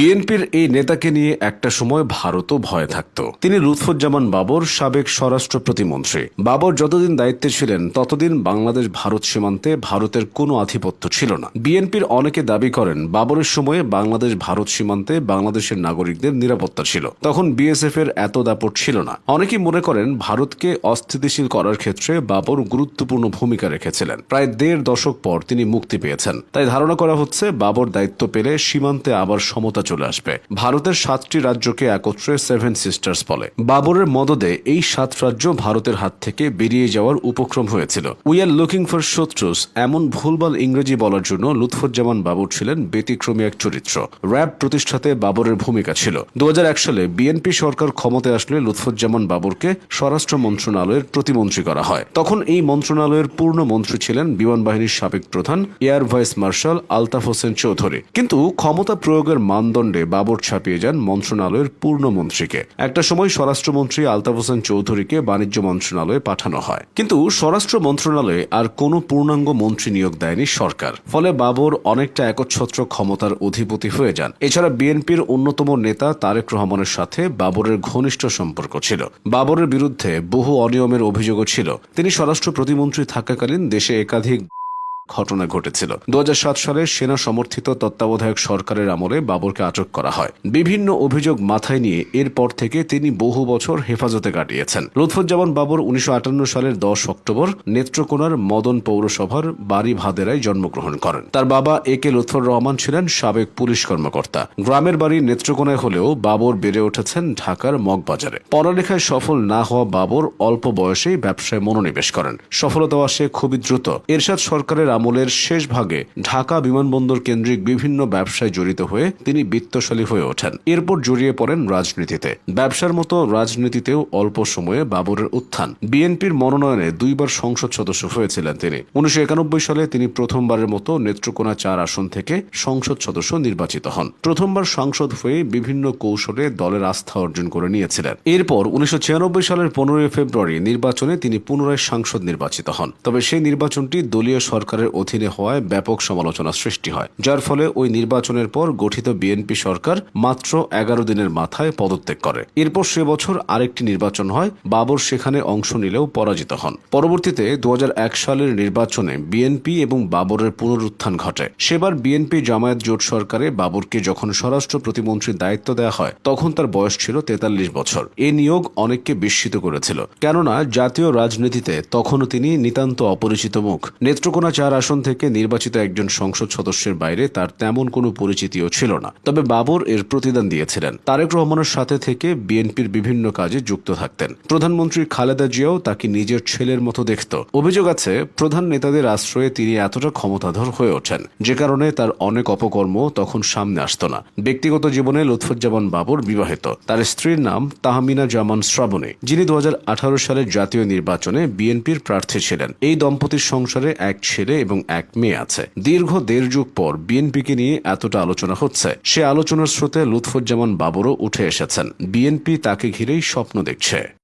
বিএনপির এই নেতাকে নিয়ে একটা সময় ভারতও ভয়ে থাকত। তিনি লুৎফুজ্জামান বাবর সাবেক স্বরাষ্ট্র প্রতিমন্ত্রী। বাবর যতদিন দায়িত্বে ছিলেন, ততদিন বাংলাদেশ ভারত সীমান্তে ভারতের কোনো আধিপত্য ছিল না। বিএনপির অনেকে দাবি করেন, বাবরের সময়ে বাংলাদেশ ভারত সীমান্তে বাংলাদেশের নাগরিকদের নিরাপত্তা ছিল। তখন বিএসএফ এর এত দাপট ছিল না। অনেকেই মনে করেন, ভারতকে অস্থিতিশীল করার ক্ষেত্রে বাবর গুরুত্বপূর্ণ ভূমিকা রেখেছিলেন। প্রায় দেড় দশক পর তিনি মুক্তি পেয়েছেন। তাই ধারণা করা হচ্ছে, বাবর দায়িত্ব পেলে সীমান্তে আবার সমতা চলে আসবে। ভারতের সাতটি রাজ্যকে একত্রে সেভেন সিস্টার্স বলে। বাবরের মদদে এই সাত রাজ্য ভারতের হাত থেকে বেরিয়ে যাওয়ার উপক্রম হয়েছিল। উই আর লুকিং ফর শত্রুস, এমন ভুলভাল ইংরেজি বলার জন্য লুৎফুজ্জামান বাবর ছিলেন ব্যতিক্রমী এক চরিত্র। র্যাব প্রতিষ্ঠাতে বাবরের ভূমিকা ছিল। দু সালে বিএনপি সরকার ক্ষমতায় আসলে লুৎফুজ্জামান বাবরকে স্বরাষ্ট্র মন্ত্রণালয়ের প্রতিমন্ত্রী করা হয়। তখন এই মন্ত্রণালয়ের পূর্ণ মন্ত্রী ছিলেন বিমান বাহিনীর সাবেক প্রধান, air vice marshal Altaf Hossain Chowdhury. কিন্তু ক্ষমতা প্রয়োগের মানদণ্ডে বাবর ছাপিয়ে যান মন্ত্রণালয়ের পূর্ণ মন্ত্রীকে। একটা সময় স্বরাষ্ট্রমন্ত্রী আলতাফ হোসেন চৌধুরীকে বাণিজ্য মন্ত্রণালয়ে পাঠানো হয়। কিন্তু স্বরাষ্ট্র মন্ত্রণালয়ে আর কোনো পূর্ণাঙ্গ মন্ত্রী নিয়োগ দেয়নি সরকার। ফলে বাবর অনেকটা একচ্ছত্র ক্ষমতার অধিপতি হয়ে যান। এছাড়া বিএনপির অন্যতম নেতা তারেক রহমানের সাথে বাবরের ঘনিষ্ঠ সম্পর্ক ছিল। বাবরের বিরুদ্ধে বহু অনিয়মের অভিযোগও ছিল। তিনি স্বরাষ্ট্র প্রতিমন্ত্রী থাকাকালীন দেশে একাধিক ঘটনা ঘটেছিল। দু সালে সেনা সমর্থিত তত্ত্বাবধায়ক সরকারের আমলে বাবরকে আটক করা হয়। বিভিন্ন অভিযোগ মাথায় নিয়ে এরপর থেকে তিনি বহু বছর হেফাজতে কাটিয়েছেন। লুৎফুজ্জামান বাবর উনিশশো সালের দশ অক্টোবর নেত্রকোনার মদন পৌরসভার বাড়ি ভাদেরায় জন্মগ্রহণ করেন। তার বাবা এ কে লুৎফর রহমান ছিলেন সাবেক পুলিশ কর্মকর্তা। গ্রামের বাড়ি নেত্রকোনায় হলেও বাবর বেড়ে উঠেছেন ঢাকার মগবাজারে। পড়ালেখায় সফল না হওয়া বাবর অল্প বয়সেই ব্যবসায় মনোনিবেশ করেন। সফলতা আসে খুবই দ্রুত। এরশাদ সরকারের আমলের শেষ ভাগে ঢাকা বিমানবন্দর কেন্দ্রিক বিভিন্ন ব্যবসায় জড়িত হয়ে তিনি বিত্তশালী হয়ে ওঠেন। এরপর জড়িয়ে পড়েন রাজনীতিতে। ব্যবসার মতো রাজনীতিতেও অল্প সময়ে বাবরের উত্থান। বিএনপির মনোনয়নে দুইবার সংসদ সদস্য হয়েছিলেন তিনি। উনিশশো একানব্বই সালে তিনি প্রথমবারের মতো নেত্রকোনা চার আসন থেকে সংসদ সদস্য নির্বাচিত হন। প্রথমবার সাংসদ হয়ে বিভিন্ন কৌশলে দলের আস্থা অর্জন করে নিয়েছিলেন। এরপর উনিশশো ছিয়ানব্বই সালের পনেরোই ফেব্রুয়ারি নির্বাচনে তিনি পুনরায় সাংসদ নির্বাচিত হন। তবে সেই নির্বাচনটি দলীয় সরকারের অধীনে হওয়ায় ব্যাপক সমালোচনা সৃষ্টি হয়, যার ফলে ওই নির্বাচনের পর গঠিত বিএনপি সরকার মাত্র এগারো দিনের মাথায় পদত্যাগ করে। এরপর সে বছর আরেকটি নির্বাচন হয়, বাবর সেখানে অংশ নিলেও পরাজিত হন। পরবর্তীতে দু হাজার এক সালের নির্বাচনে বিএনপি এবং বাবরের পুনরুত্থান ঘটে। সেবার বিএনপি জামায়াত জোট সরকারে বাবরকে যখন স্বরাষ্ট্র প্রতিমন্ত্রীর দায়িত্ব দেওয়া হয়, তখন তার বয়স ছিল তেতাল্লিশ বছর। এ নিয়োগ অনেককে বিস্মিত করেছিল। কেননা জাতীয় রাজনীতিতে তখনও তিনি নিতান্ত অপরিচিত মুখ। নেত্রকোনা চার আসন থেকে নির্বাচিত একজন সংসদ সদস্যের বাইরে তার তেমন কোনো পরিচিতিও ছিল না। তবে বাবর এর প্রতিদান দিয়েছিলেন। তারেক রহমানের সাথে থেকে বিএনপির বিভিন্ন কাজে যুক্ত থাকতেন। প্রধানমন্ত্রী খালেদা জিয়াও তাকে নিজের ছেলের মতো দেখত। অভিযোগ আছে, প্রধান নেতাদের আশ্রয়ে তিনি এতটা ক্ষমতাধর হয়ে ওঠেন। যে কারণে তার অনেক অপকর্ম তখন সামনে আসতো না। ব্যক্তিগত জীবনে লুৎফুজ্জামান বাবর বিবাহিত। তার স্ত্রীর নাম তাহমিনা জামান শ্রাবণী, যিনি দু হাজার আঠারো সালের জাতীয় নির্বাচনে বিএনপির প্রার্থী ছিলেন। এই দম্পতির সংসারে এক ছেলে এবং এক মেয়ে আছে। দীর্ঘ দেড় যুগ পর বিএনপিকে নিয়ে এতটা আলোচনা হচ্ছে। সে আলোচনার স্রোতে লুৎফুজ্জামান বাবরও উঠে এসেছেন। বিএনপি তাকে ঘিরেই স্বপ্ন দেখছে।